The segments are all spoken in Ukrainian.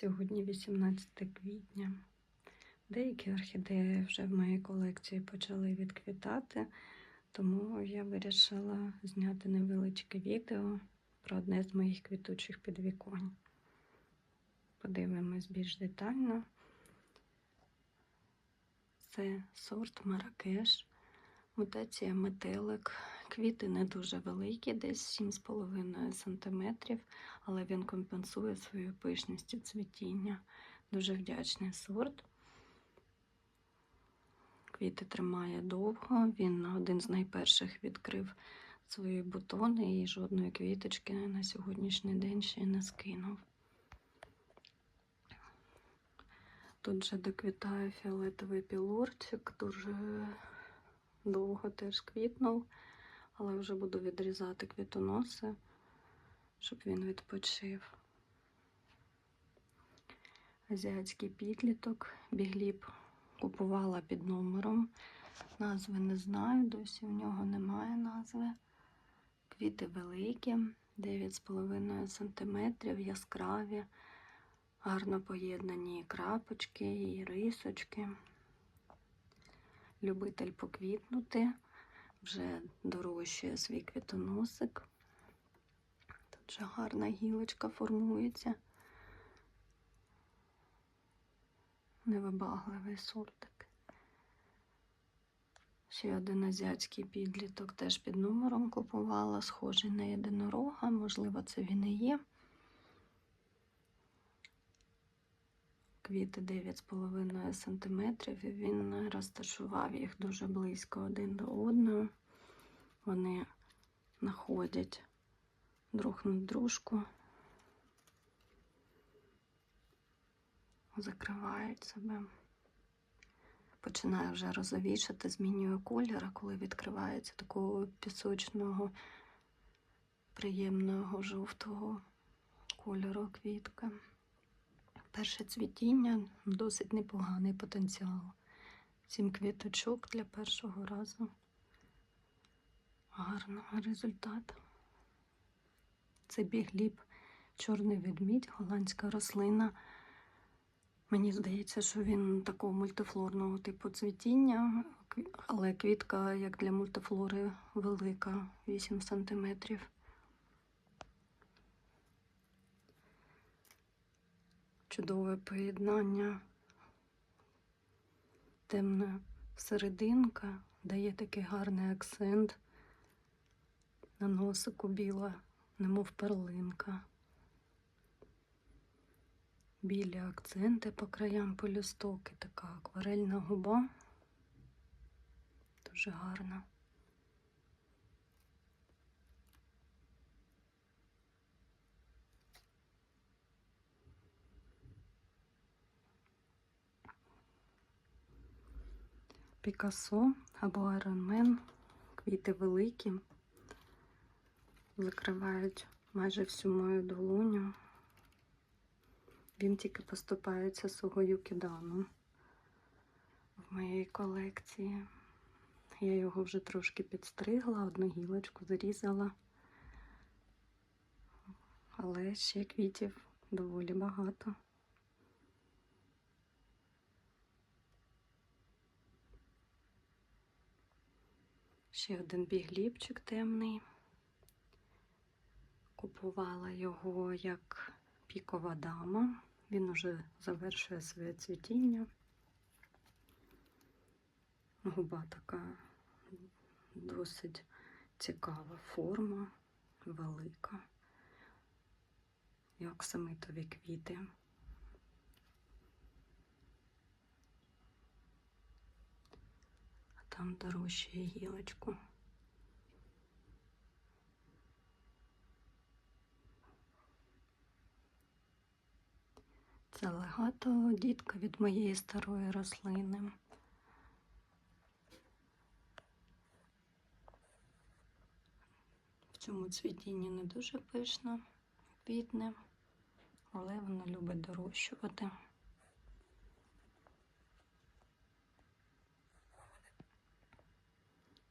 Сьогодні 18 квітня. Деякі орхідеї вже в моїй колекції почали відквітати, тому я вирішила зняти невеличке відео про одне з моїх квітучих підвіконь. Подивимось більш детально. Це сорт Маракеш, мутація метелик. Квіти не дуже великі, десь 7,5 см, але він компенсує свою пишністю цвітіння. Дуже вдячний сорт. Квіти тримає довго. Він один з найперших відкрив свої бутони і жодної квіточки на сьогоднішній день ще не скинув. Тут же доквітає фіолетовий пілорчик, дуже довго теж квітнув, але вже буду відрізати квітоноси, щоб він відпочив. Азіатський підліток, бігліп купувала під номером. Назви не знаю, досі в нього немає назви. Квіти великі, 9,5 см, яскраві, гарно поєднані і крапочки, і рисочки. Любитель поквітнути, вже дорощує свій квітоносик. Тут вже гарна гілочка формується. Невибагливий сортик. Ще один азіатський підліток теж під номером купувала, схожий на єдинорога, можливо, це він і є. Квіти 9,5 см, і він розташував їх дуже близько один до одного. Вони находять друг на дружку, закривають себе. Починає вже розовішати, змінює колір, а коли відкривається такого пісочного, приємного жовтого кольору квітка. Перше цвітіння досить непоганий потенціал. Сім квіточок для першого разу. Гарного результату. Це бігліп, чорний ведмідь, голландська рослина. Мені здається, що він такого мультифлорного типу цвітіння, але квітка, як для мультифлори, велика, 8 сантиметрів. Чудове поєднання. Темна серединка дає такий гарний акцент. На носику біла, немов перлинка. Білі акценти по краям полюсток і така акварельна губа. Дуже гарна. Пікассо або Айронмен. Квіти великі, закривають майже всю мою долоню. Він тільки поступається свого юкідану в моїй колекції. Я його вже трошки підстригла, одну гілочку зарізала, але ще квітів доволі багато. Ще один бігліпчик темний. Купувала його як пікова дама. Він уже завершує своє цвітіння. Губа така досить цікава форма, велика, як самитові квіти. Там дорожчає гілочку. Це легато дітка від моєї старої рослини. В цьому цвітінні не дуже пишно, квітне, але воно любить дорощувати.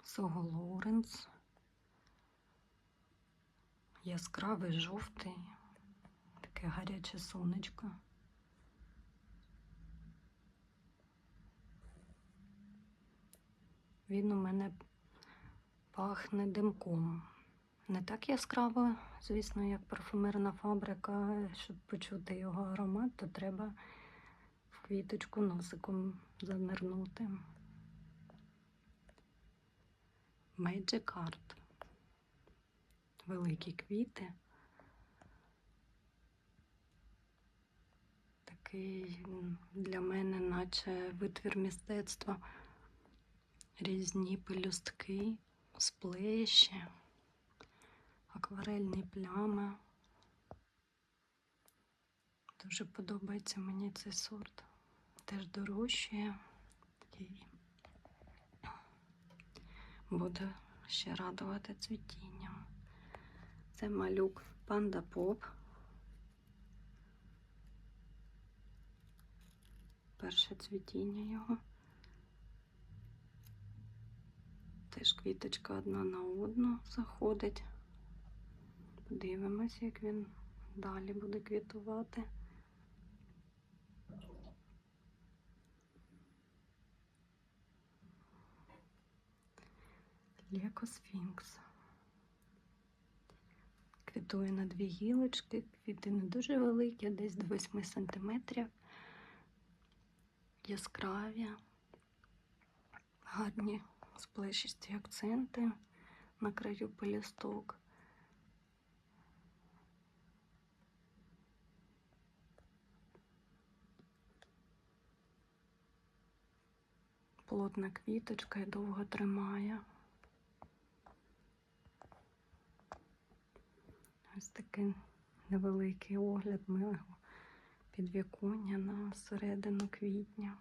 Сого Лоуренс. Яскравий жовтий, таке гаряче сонечко. Він у мене пахне димком. Не так яскраво, звісно, як парфумерна фабрика, щоб почути його аромат, то треба в квіточку носиком занирнути. Magic Art. Великі квіти. Такий для мене, наче витвір мистецтва. Різні пелюстки, сплещі, акварельні плями. Дуже подобається мені цей сорт. Теж дорожчає. Буде ще радувати цвітінням. Це малюк Панда Поп. Перше цвітіння його. Теж квіточка одна на одну заходить. Подивимось, як він далі буде квітувати. Лекосфінкс. Квітує на дві гілочки, квіти не дуже великі, десь до 8 сантиметрів. Яскраві, гарні сплешисті акценти на краю пелюсток. Плотна квіточка і довго тримає. Ось такий невеликий огляд милого підвіконня на середину квітня.